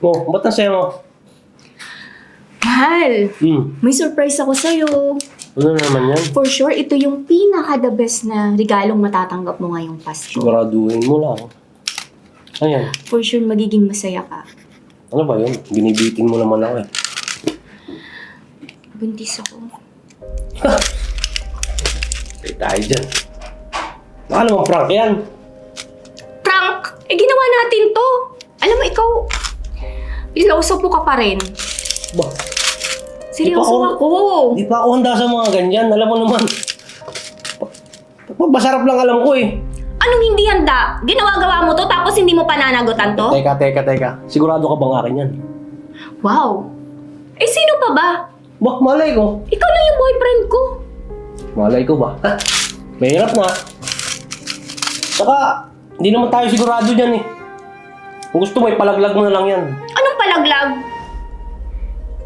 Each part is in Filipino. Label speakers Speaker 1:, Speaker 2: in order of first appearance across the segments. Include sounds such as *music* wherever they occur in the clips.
Speaker 1: Oh, ba't ang saya mo?
Speaker 2: Mahal,
Speaker 1: Hmm,
Speaker 2: may surprise ako sa'yo.
Speaker 1: ano naman yan?
Speaker 2: For sure, ito yung pinaka-the best na regalong matatanggap mo ngayong Pasko.
Speaker 1: Siguraduhin mo lang. Ano yan?
Speaker 2: For sure, magiging masaya ka.
Speaker 1: Ano ba yun? Binibitin mo naman ako eh.
Speaker 2: Buntis ako. *laughs*
Speaker 1: Kaya tayo dyan. Baka naman prank yan.
Speaker 2: Prank! Eh, ginawa natin to. Piloso po ka pa rin.
Speaker 1: Ba,
Speaker 2: Seryoso ako.
Speaker 1: Di pa ako handa sa mga ganyan. Alam mo naman. Masarap lang alam ko eh.
Speaker 2: Anong hindi handa? Ginawa-gawa mo to tapos hindi mo pananagutan to?
Speaker 1: Teka, teka, teka. Sigurado ka bang akin yan?
Speaker 2: Wow. Eh, sino pa ba?
Speaker 1: Bah, malay ko.
Speaker 2: Ikaw lang yung boyfriend ko.
Speaker 1: Malay ko ba? Ha? Mahirap na. Saka, hindi naman tayo sigurado dyan eh. Kung gusto mo, ipalaglag mo na lang yan.
Speaker 2: Anong palaglag?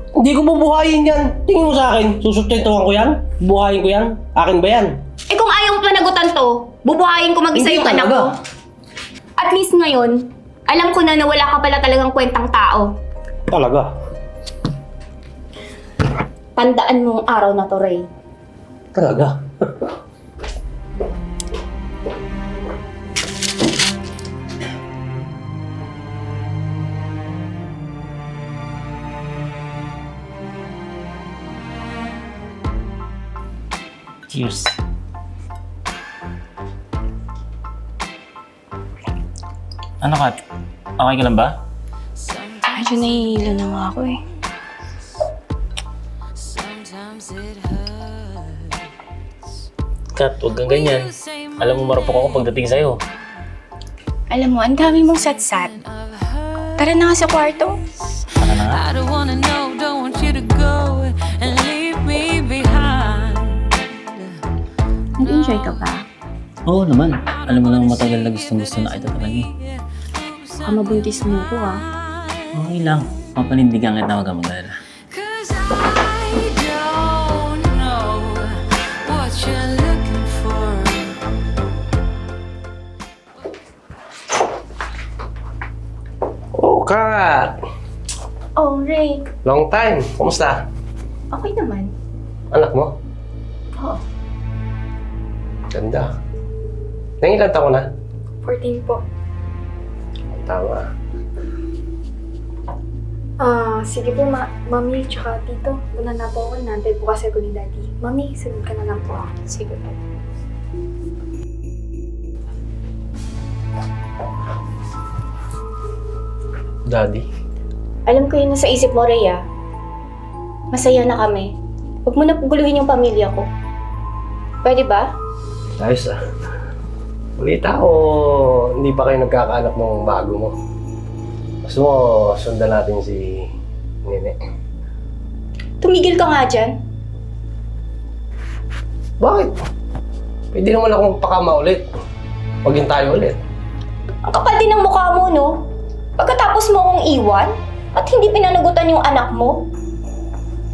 Speaker 1: Hindi ko bubuhayin yan. Tingin mo sa akin, susustentuhan ko yan? Buhayin ko yan? Akin ba yan?
Speaker 2: Eh kung ayaw mo panagutan to, bubuhayin ko mag-isa
Speaker 1: Hindi
Speaker 2: yung anak
Speaker 1: talaga.
Speaker 2: ko. At least ngayon, alam ko na na wala ka pala talagang kwentang tao.
Speaker 1: Talaga.
Speaker 2: Tandaan mo ang araw na to, Ray.
Speaker 1: Talaga.
Speaker 3: Cheers. Ano Kat? Okay ka lang ba?
Speaker 2: Medyo nahihilo na nga ako eh.
Speaker 3: Kat, huwag kang ganyan. Alam mo marupok ako pagdating sa'yo.
Speaker 2: Alam mo, ang dami mong satsat. Tara na nga sa kwarto.
Speaker 3: Ano na nga?
Speaker 4: I don't wanna know, don't want you to go
Speaker 2: Nag-enjoy ka ba?
Speaker 3: Oo naman. Alam mo lang matagal na gustong gusto na kita talaga eh.
Speaker 2: Baka mabuntis mo ko ah.
Speaker 3: Okay lang. Mapanindigan kita huwag kang mag-alala.
Speaker 1: Oh, Kat!
Speaker 2: Oh, Ray.
Speaker 1: Long time. Kumusta?
Speaker 2: Okay naman.
Speaker 1: Anak mo?
Speaker 2: Oo.
Speaker 1: Ganda. Nangilan taon na?
Speaker 2: 14 po.
Speaker 1: Tama.
Speaker 5: Ah, sige po, ma mami, tsaka tito. Una na po ako, nantay po kasi ako ni daddy. Mami, sagot ka na lang po. ah.
Speaker 2: Sige po.
Speaker 1: Daddy.
Speaker 2: Alam ko yun nasa isip mo, ah. Masaya na kami. Huwag mo na guluhin yung pamilya ko. Pwede ba?
Speaker 1: Ayos ah. Balita ko, hindi pa kayo nagkakaanak ng bago mo. Gusto mo, sundan natin si Nene.
Speaker 2: Tumigil ka nga dyan.
Speaker 1: Bakit? Pwede naman akong pakama ulit. Maging tayo ulit.
Speaker 2: Ang kapal din ng mukha mo, no? Pagkatapos mo akong iwan at hindi pinanagutan yung anak mo,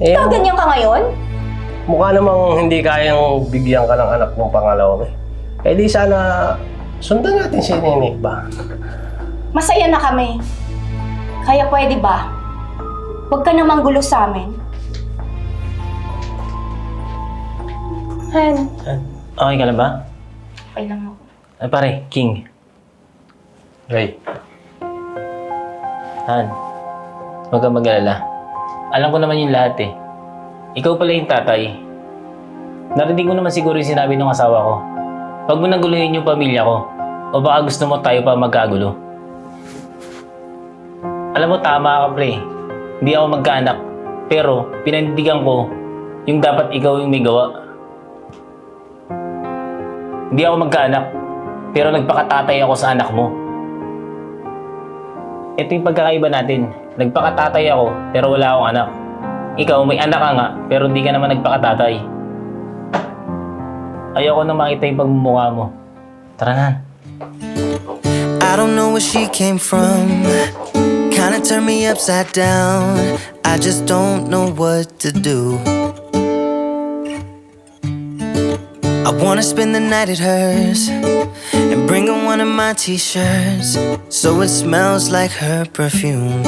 Speaker 1: Eh,
Speaker 2: gaganyan ka ngayon?
Speaker 1: Mukha namang hindi kayang bigyan ka ng anak ng pangalawa eh. Eh di sana sundan natin si Nene ba?
Speaker 2: Masaya na kami. Kaya pwede ba? Huwag ka namang gulo sa amin. Han,
Speaker 3: Okay ka lang ba?
Speaker 2: okay lang ako.
Speaker 3: Ay pare, King.
Speaker 1: Ray,
Speaker 3: Han, huwag kang mag-alala. Alam ko naman yung lahat eh. Ikaw pala yung tatay. Narinig mo naman siguro yung sinabi ng asawa ko. Huwag mo nang guluhin yung pamilya ko. O baka gusto mo tayo pa magkagulo. Alam mo, tama ka pre. Hindi ako magkaanak. Pero, pinandigan ko yung dapat ikaw yung may gawa. Hindi ako magkaanak. Pero nagpakatatay ako sa anak mo. Ito yung pagkakaiba natin. Nagpakatatay ako, pero wala akong anak. Ikaw, may anak ka nga, pero hindi ka naman nagpakatatay. Ayoko na makita yung pagmumukha mo. Tara na.
Speaker 6: I don't know where she came from. Kinda turned me upside down. I just don't know what to do. I wanna spend the night at hers and bring her one of my t shirts so it smells like her perfume.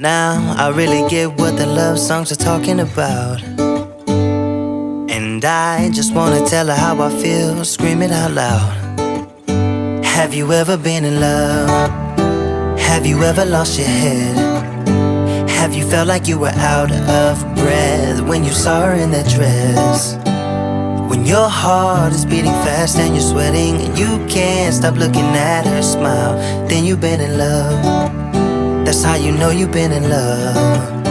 Speaker 6: Now I really get what the love songs are talking about. And I just wanna tell her how I feel, scream it out loud. Have you ever been in love? Have you ever lost your head? Have you felt like you were out of breath when you saw her in that dress? When your heart is beating fast and you're sweating and you can't stop looking at her smile, then you've been in love. That's how you know you've been in love.